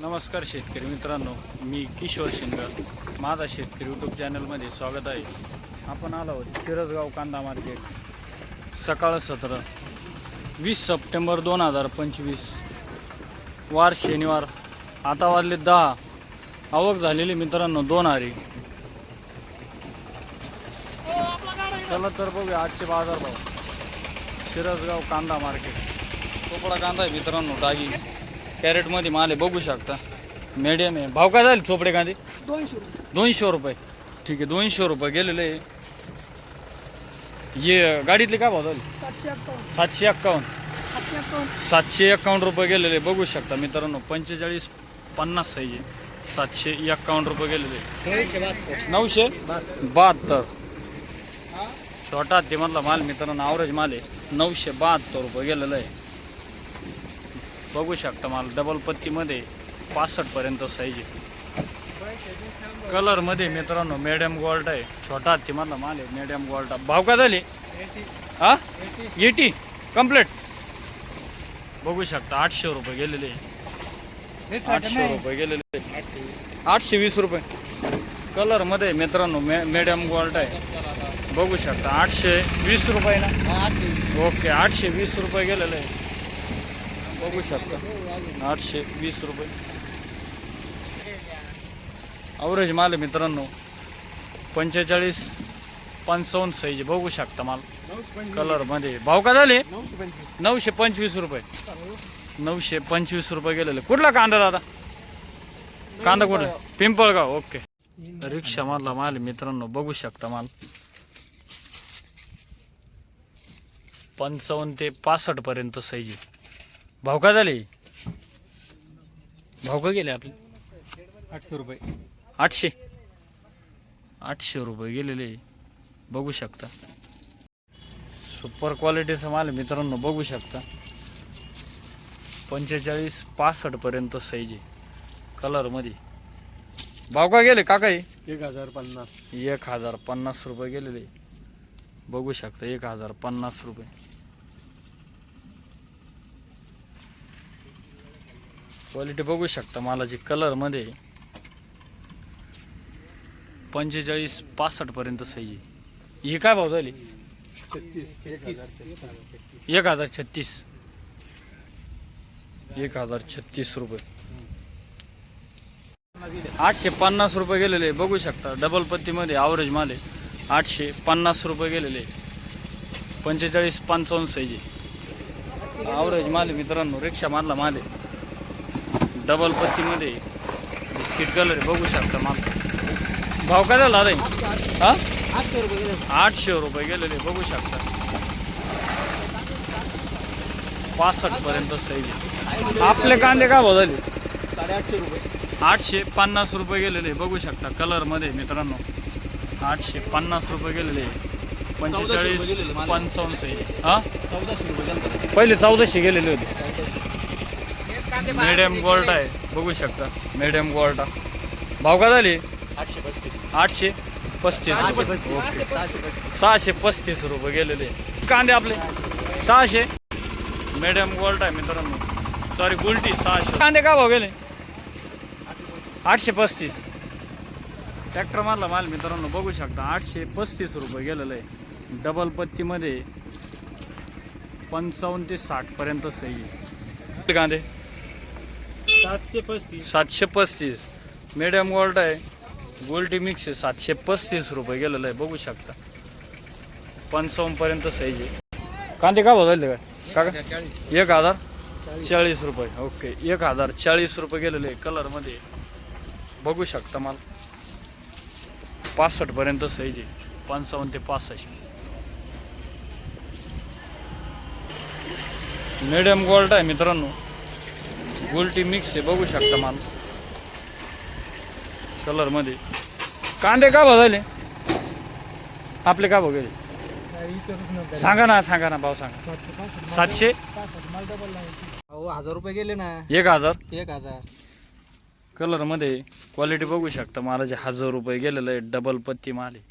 नमस्कार शेतकरी मित्रांनो मी किशोर शिंदर माझा शेतकरी यूट्यूब चॅनलमध्ये स्वागत आहे. आपण आलो आहोत शिरसगाव कांदा मार्केट सकाळ सतरा वीस सप्टेंबर दोन हजार पंचवीस. वार शनिवार आता वाजले दहा. आवक झालेली मित्रांनो दोन हारी चला तर बघूया आजचे बाजार भाव शिरसगाव कांदा मार्केट कोपडा कांदा आहे मित्रांनो डागी. कॅरेटमध्ये माल आहे बघू शकता. मीडियम आहे. भाव काय झाले चोपडे कांदे? दोनशे रुपये. दोनशे रुपये. ठीक आहे दोनशे रुपये गेलेले आहे. ये गाडीतले काय भाव झाले? सातशे अठ्ठावन्न सातशे एक्कावन्न सातशे अठ्ठावन्न सातशे एक्कावन्न रुपये गेलेले बघू शकता मित्रांनो पंचेचाळीस पन्नास साईज आहे सातशे एक्कावन्न रुपये गेलेले नऊशे बहात्तर. छोटा ते मधला माल मित्रांनो ॲव्हरेज माल आहे. नऊशे बहात्तर रुपये गेलेलं आहे. बघू शकता माल डबल पत्तीमध्ये पासष्ट पर्यंत साईज आहे. कलरमध्ये मित्रांनो मॅडम गोल्ड आहे. छोटा हत्ती मधला माल आहे मॅडम गोल्ड भाव का झाले? हा? एटी कंप्लीट बघू शकता आठशे रुपये गेलेले. आठशे रुपये गेलेले. आठशे वीस रुपये. कलरमध्ये मित्रांनो मे मॅडम गोल्ड आहे. बघू शकता आठशे वीस रुपये ना? ओके आठशे वीस रुपये गेलेले. आहे बघू शकता. आठशे वीस रुपये. अवरेज माल आहे मित्रांनो. पंचेचाळीस पंचावन्न साईज बघू शकता माल. कलरमध्ये भाव का झाले? नऊशे पंचवीस रुपये. नऊशे पंचवीस रुपये गेलेले. कुठला कांदा दादा? कांदा कुठला? पिंपळगाव. ओके रिक्षा मधला माल मित्रांनो. बघू शकता माल. पंचावन्न ते पासष्ट पर्यंत साईज भाव का झाले? भाव का गेले आपले? आठशे रुपये. आठशे? आठशे रुपये गेलेले. बघू शकता. सुपर क्वालिटीचा माल मित्रांनो बघू शकता. पंचेचाळीस पासष्ट पर्यंत साईज आहे. कलरमध्ये भाव का गेले? काका हे? एक हजार पन्नास. एक हजार पन्नास रुपये गेलेले. बघू शकता एक हजार पन्नास रुपये. क्वालिटी बघू शकता मालाची कलरमध्ये पंचेचाळीस पासष्टपर्यंत सही साईज आहे. ही काय भाव झाली? छत्तीस एक हजार छत्तीस. एक हजार छत्तीस रुपये. आठशे पन्नास रुपये गेलेले बघू शकता डबल पत्तीमध्ये ॲव्हरेज माले आठशे पन्नास रुपये गेलेले पंचेचाळीस पंचावन्न साईज आहे. ॲव्हरेज मित्रांनो रिक्षा मारला माले डबल पत्तीमध्ये बिस्किट कलर बघू शकता माल. भाव काय झाला दादा हा? आठशे रुपये आठशे रुपये गेलेले बघू शकता. पासष्ट पर्यंत साईज आपले कांदे का भाव झाले? साडेआठशे रुपये आठशे पन्नास रुपये गेलेले बघू शकता कलरमध्ये मित्रांनो. आठशे पन्नास रुपये गेलेले पंचेचाळीस. पंचावन्न साईज हा? चौदाशे रुपये गेले पहिले चौदाशे गेलेले होते. मीडियम गोल्ड आहे. बघू शकता. मीडियम गोल्ड भाव का झाले? आठशे पस्तीस. आठशे पस्तीस. सहाशे सहाशे पस्तीस. रुपये गेलेले. कांदे आपले. सहाशे. मॅडम गोल्ड आहे मित्रांनो. सॉरी गुलटी सहाशे. कांदे का भाव गेले? आठशे पस्तीस. ट्रॅक्टर मारला माल मित्रांनो बघू शकता. आठशे पस्तीस रुपये गेलेलं आहे. डबल पत्तीमध्ये पंचावन्न ते साठ पर्यंत सही. आहे. कांदे. सातशे पस्तीस. सातशे पस्तीस. मिडियम गोल्ड आहे. गोल्डी मिक्स आहे. सातशे पस्तीस रुपये गेलेलं आहे. बघू शकता. पंचावन्नपर्यंत साईज आहे. कांदे का झाले काय? काका एक हजार चाळीस रुपये. ओके एक हजार चाळीस रुपये गेलेले कलरमध्ये बघू शकता मला. पासष्टपर्यंत साईज आहे. पंचावन्न ते पासष्ट. मिडियम गोल्ड आहे मित्रांनो. गोल्टी मिक्स आहे बघू शकता माल. कलरमध्ये कांदे का बदलले आपले का बघेल सांगा ना सांगा ना भाव सांगा. सातशे? हजार रुपये गेले ना. एक हजार? एक हजार. कलरमध्ये क्वालिटी बघू शकता मालाचे हजार रुपये गेलेलं आहे डबल पत्ती माल आहे.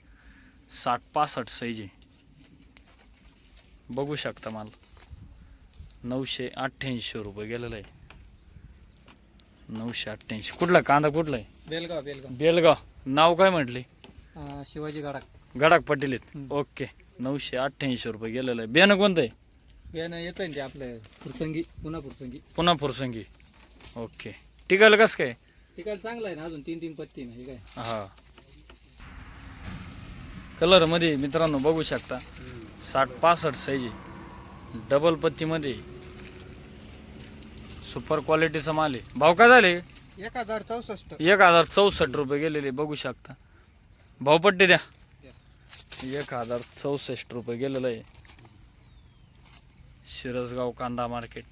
साठ पासष्ट साईज आहे. बघू शकता माल. नऊशे अठ्ठ्याऐंशी रुपये गेलेलं आहे. नऊशे अठ्ठ्याऐंशी. कुठला? कांदा कुठला आहे? बेलगाव बेलगाव. बेलगाव. नाव काय म्हटले? अं, शिवाजी गडाक गडाक पटेल आहेत. ओके. नऊशे अठ्ठ्याऐंशी रुपये गेलेलं आहे. बियाणं कोणतं आहे? बियाणं येतं ना ते आपलं फुरसंगी पुन्हा फुरसंगी. पुन्हा फुरसंगी. ओके. टिकायला कसं काय? टिकायला चांगलं आहे ना अजून तीन तीन पत्ती नाही काय? हा. कलरमध्ये मित्रांनो बघू शकता. साठ पासष्ट साईज आहे. डबल पत्तीमध्ये सुपर क्वालिटीचा माल आहे. भाव काय झाले? एक हजार चौसष्ट. एक हजार चौसष्ट रुपये गेलेले बघू शकता. भावपट्टी द्या. एक हजार चौसष्ट रुपये गेलेलं आहे. शिरसगाव कांदा मार्केट.